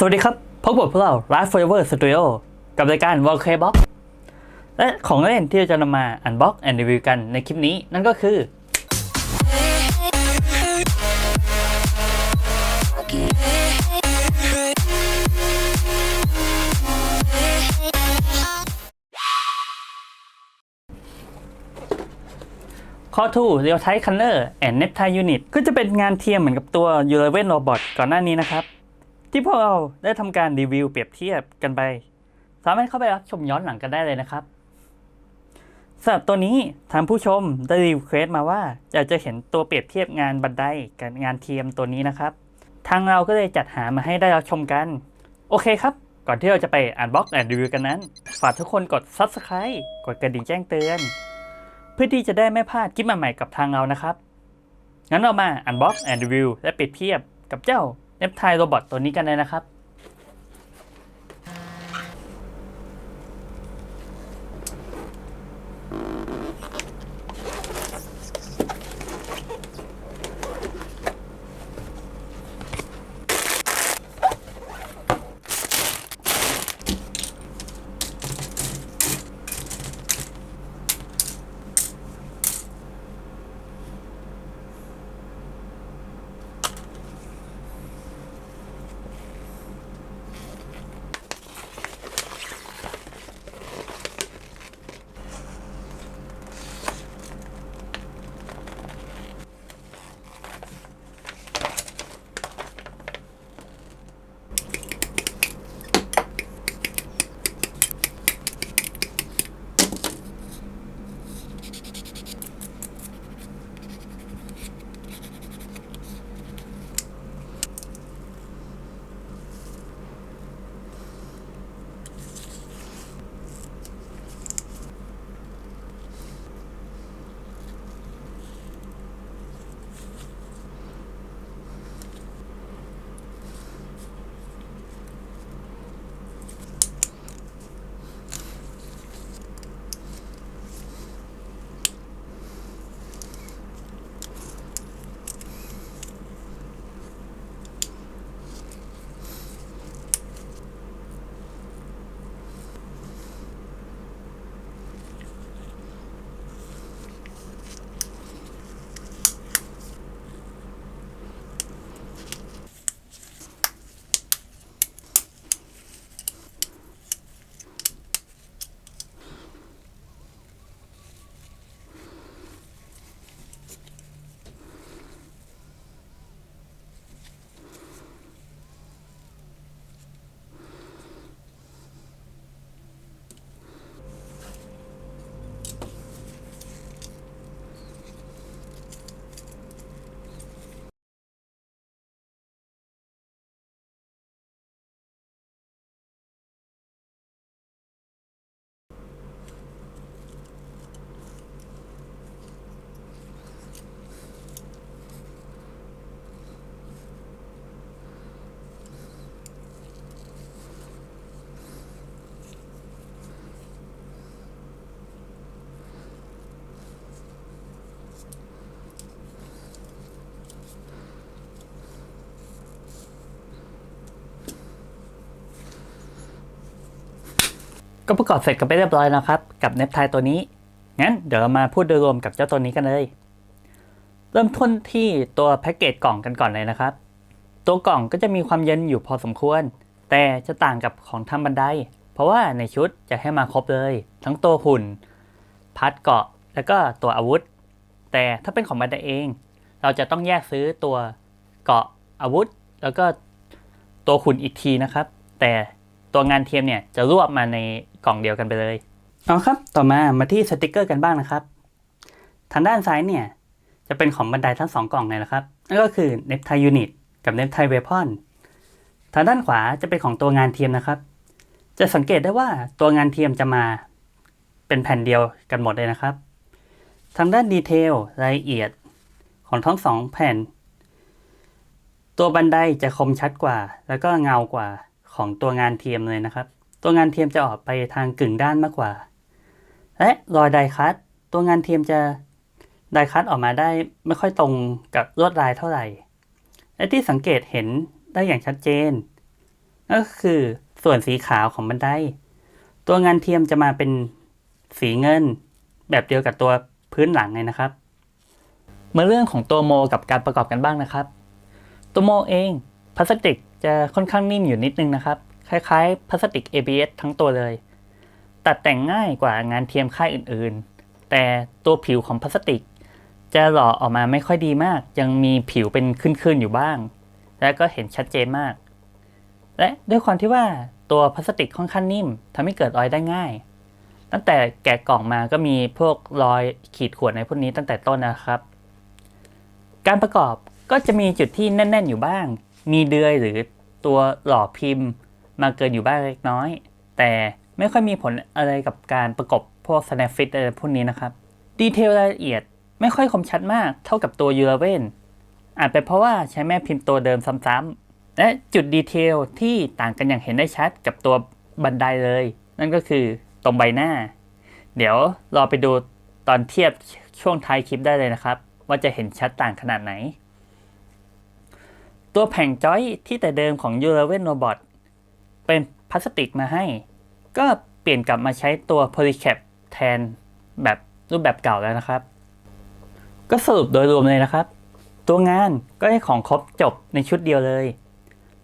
สวัสดีครับ พบกับพวกเรา Live Forever Studio กับรายการ v o l k Box และของเล่นที่เราจะนำมา Unbox and Review กันในคลิปนี้ นั่นก็คือ ข้อ2 Real Time Color and Neptune Unit ก็จะเป็นงานเทียมเหมือนกับตัว u r a v e n Robot ก่อนหน้านี้นะครับ ที่พวกเราได้ทำการรีวิวเปรียบเทียบกันไป สามารถเข้าไปรับชมย้อนหลังกันได้เลยนะครับสำหรับตัวนี้ทางผู้ชมได้รีเควสมาว่าอยากจะเห็นตัวเปรียบเทียบงานบันไดกับงานเทียมตัวนี้นะครับ ทางเราก็เลยจัดหามาให้ได้รับชมกัน โอเคครับ ก่อนที่เราจะไปอ่านบล็อกแอนรีวิวกันนั้น ฝากทุกคนกด Subscribe กดกระดิ่งแจ้งเตือน เพื่อที่จะได้ไม่พลาดคลิปใหม่ๆกับทางเรานะครับ งั้นเรามาอันบล็อกแอนด์รีวิวและเปรียบเทียบกับเจ้า เนปไทโรบอทตัวนี้กันเลยนะครับ ก็ประกอบเสร็จกันไปเรียบร้อยแล้วครับ กับเนปไทตัวนี้ งั้นเดี๋ยวเรามาพูดโดยรวมกับเจ้าตัวนี้กันเลย เริ่มต้นที่ตัวแพ็กเกจกล่องกันก่อนเลยนะครับ ตัวกล่องก็จะมีความเย็นอยู่พอสมควร แต่จะต่างกับของทำบันได เพราะว่าในชุดจะให้มาครบเลย ทั้งตัวหุ่น พัดเกาะ แล้วก็ตัวอาวุธ แต่ถ้าเป็นของบันไดเอง เราจะต้องแยกซื้อตัวเกาะอาวุธ แล้วก็ตัวหุ่นอีกทีนะครับ แต่ ตัวงานเทียมเนี่ยจะรวบมาในกล่องเดียวกันไปเลยเอาครับ ต่อมามาที่สติกเกอร์กันบ้างนะครับ ทางด้านซ้ายเนี่ยจะเป็นของบันไดทั้งสองกล่องเลยนะครับ นั่นก็คือ n e p t i Unit กับ n e p t i Weapon ทางด้านขวาจะเป็นของตัวงานเทียมนะครับ จะสังเกตได้ว่าตัวงานเทียมจะมาเป็นแผ่นเดียวกันหมดเลยนะครับ ทางด้านดีเทลรายละเอียดของทั้งสองแผ่น ตัวบันไดจะคมชัดกว่า แล้วก็เงากว่า ของตัวงานเทียมเลยนะครับ ตัวงานเทียมจะออกไปทางกึ่งด้านมากกว่า และรอยไดคัตตัวงานเทียมจะไดคัตออกมาได้ไม่ค่อยตรงกับลวดลายเท่าไหร่ และที่สังเกตเห็นได้อย่างชัดเจน ก็คือส่วนสีขาวของบันได ตัวงานเทียมจะมาเป็นสีเงิน แบบเดียวกับตัวพื้นหลังเลยนะครับ มาเรื่องของตัวโมกับการประกอบกันบ้างนะครับ ตัวโมเอง พลาสติกจะค่อนข้างนิ่มอยู่นิดนึงนะครับ คล้ายๆพลาสติก ABS ทั้งตัวเลย ตัดแต่งง่ายกว่างานเทียมค่ายอื่นๆ แต่ตัวผิวของพลาสติก จะหล่อออกมาไม่ค่อยดีมาก ยังมีผิวเป็นขึ้นๆอยู่บ้าง และก็เห็นชัดเจนมาก และด้วยความที่ว่าตัวพลาสติกค่อนข้างนิ่มทำให้เกิดรอยได้ง่าย ตั้งแต่แกะกล่องมาก็มีพวกรอยขีดข่วนในพวกนี้ตั้งแต่ต้นนะครับ การประกอบก็จะมีจุดที่แน่น ๆ อยู่บ้าง มีเดือยหรือตัวหล่อพิมพ์ มาเกินอยู่บ้างเล็กน้อย แต่ไม่ค่อยมีผลอะไรกับการประกบพวก snap fit อะไรพวกนี้นะครับ ดีเทลรายละเอียดไม่ค่อยคมชัดมากเท่ากับตัวยูราเวนอาจเป็นเพราะว่าใช้แม่พิมพ์ตัวเดิมซ้ำๆและจุดดีเทลที่ต่างกันอย่างเห็นได้ชัดกับตัวบันไดเลย นั่นก็คือตรงใบหน้า เดี๋ยวรอไปดูตอนเทียบช่วงท้ายคลิปได้เลยนะครับ ว่าจะเห็นชัดต่างขนาดไหน ตัวแผงจอยที่แต่เดิมของ u r a v e n Robot เป็นพลาสติกมาให้ ก็เปลี่ยนกลับมาใช้ตัว Polycap แทนแบบรูปแบบเก่าแล้วนะครับ ก็สรุปโดยรวมเลยนะครับ ตัวงานก็ให้ของครบจบในชุดเดียวเลย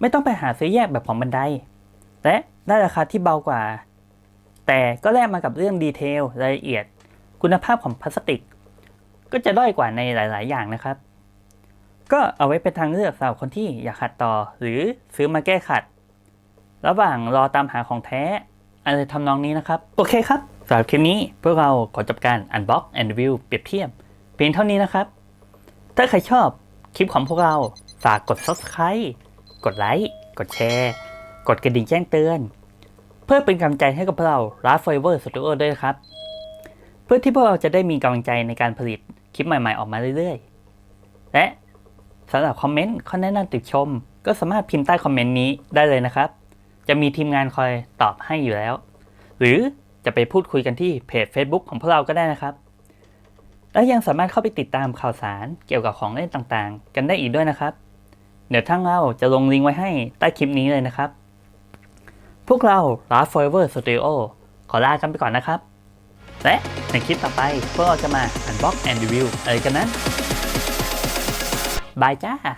ไม่ต้องไปหาซื้อแยกแบบของบันได และได้ราคาที่เบากว่า แต่ก็แลกมากับเรื่องดีเทลรายละเอียด คุณภาพของพลาสติก ก็จะด้อยกว่าในหลาย ๆ อย่างนะครับ ก็เอาไว้เป็นทางเลือกสำหรับคนที่อยากขัดต่อ หรือซื้อมาแก้ขัด ระหว่างรอตามหาของแท้ อะไรทำนองนี้นะครับ โอเคครับสำหรับคลิปนี้พวกเราขอจบการ Unbox and Review เปรียบเทียบ เพียงเท่านี้นะครับ ถ้าใครชอบคลิปของพวกเราฝากกด Subscribe กดไลค์ กดแชร์ กดกระดิ่งแจ้งเตือน เพื่อเป็นกำลังใจให้กับพวกเรา r a f i v e r Studio ด้วยครับ เพื่อที่พวกเราจะได้มีกำลังใจในการผลิตคลิปใหม่ๆออกมาเรื่อยๆ และ สำหรับคอมเมนต์ข้อแนะนำติชม ก็สามารถพิมพ์ใต้คอมเมนต์นี้ได้เลยนะครับ จะมีทีมงานคอยตอบให้อยู่แล้ว หรือจะไปพูดคุยกันที่เพจ Facebook ของพวกเราก็ได้นะครับ และยังสามารถเข้าไปติดตามข่าวสารเกี่ยวกับของเล่นต่างๆ กันได้อีกด้วยนะครับ เดี๋ยวทั้งเราจะลงลิงก์ไว้ให้ใต้คลิปนี้เลยนะครับ พวกเรา l a f Forever Studio ขอลากันไปก่อนนะครับ และในคลิปต่อไปพวกเราจะมา Unbox and Review อะไรกันนั้น Bye cha.